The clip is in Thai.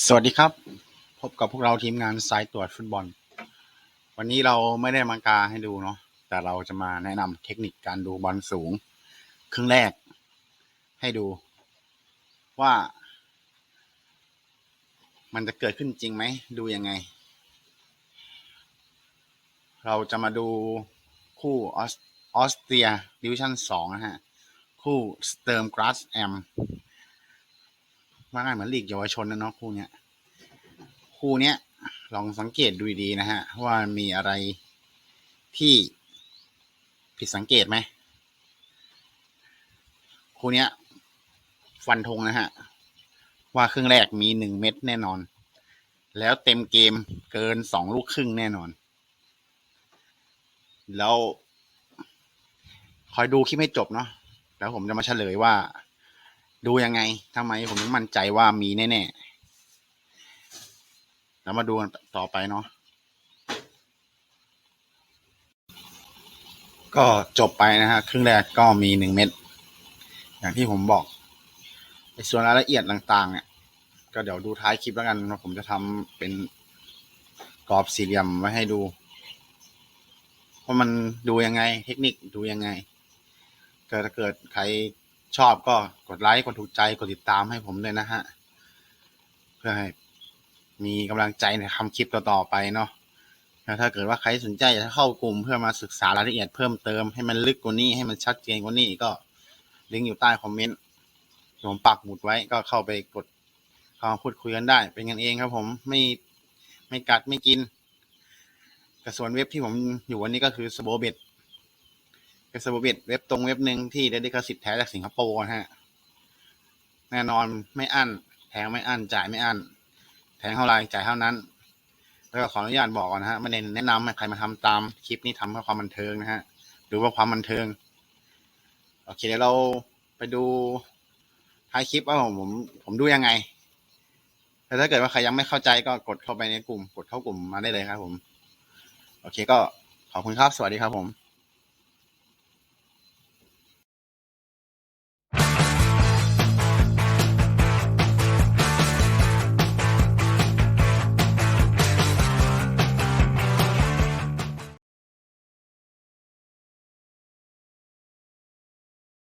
สวัสดีครับ พบกับพวกเราทีมงานสายตรวจฟุตบอล วันนี้เราไม่ได้มากาให้ดูเนาะแต่เราจะมาแนะนำเทคนิคการดูบอลสูง ครึ่งแรก ให้ดู ว่า มันจะเกิดขึ้นจริงไหม ดูยังไง เราจะมาดูคู่ออสออสเตรียดิวิชั่นสองนะฮะ คู่สเติร์มกราสแอม ว่าง่ายเหมือนลีกเยาวชนนะเนาะคู่เนี้ยคู่เนี้ยลองสังเกตดูดีนะฮะ ว่ามีอะไรที่ผิดสังเกตไหมคู่เนี้ย ฟันธงนะฮะ ว่าครึ่งแรกมีหนึ่งเม็ดแน่นอน แล้วเต็มเกมเกินสองลูกครึ่งแน่นอน แล้ว คอยดูคลิปให้จบเนาะแล้วผมจะมาเฉลยว่า ดูยังไงทำไมผมถึงมั่นใจว่ามีแน่ๆแล้วมาดูต่อไปเนาะก็จบไปนะฮะครึ่งแรกก็มีหนึ่งเม็ดอย่างที่ผมบอกในส่วนรายละเอียดต่าง ๆ เนี่ย ก็เดี๋ยวดูท้ายคลิปแล้วกันว่าผมจะทำเป็นกรอบสี่เหลี่ยมไว้ให้ดูว่ามันดูยังไง เทคนิคดูยังไงก็ถ้าเกิดใคร ชอบก็กดไลค์กดถูกใจกดติดตามให้ผมด้วยนะฮะ เพื่อให้มีกำลังใจในทำคลิปต่อๆไปเนาะแล้วถ้าเกิดว่าใครสนใจจะเข้ากลุ่มเพื่อมาศึกษารายละเอียดเพิ่มเติมให้มันลึกกว่านี้ให้มันชัดเจนกว่านี้ก็ลิงก์อยู่ใต้คอมเมนต์ผมปักหมุดไว้ก็เข้าไปกดเข้ามาพูดคุยกันได้ เป็นกันเองครับผมไม่ไม่กัดไม่กินกระส่วนเว็บที่ผมอยู่วันนี้ก็คือสโบเบ เป็นสบูบิดเว็บตรงเว็บหนึ่งที่ได้ลิขสิทธิ์แท้จากสิงคโปร์นะฮะ แน่นอนไม่อั้น แทงไม่อั้น จ่ายไม่อั้น แทงเท่าไรจ่ายเท่านั้น แล้วก็ขออนุญาตบอกก่อนนะฮะไม่ได้แนะนำให้ใครมาทำตามคลิปนี้ทำเพื่อความบันเทิงนะฮะ หรือว่าความบันเทิง โอเคเดี๋ยวเราไปดูท้ายคลิปว่าผมผมผมดูยังไงแต่ถ้าเกิดว่าใครยังไม่เข้าใจก็กดเข้าไปในกลุ่ม กดเข้ากลุ่มมาได้เลยครับผม โอเคก็ขอบคุณครับ สวัสดีครับผม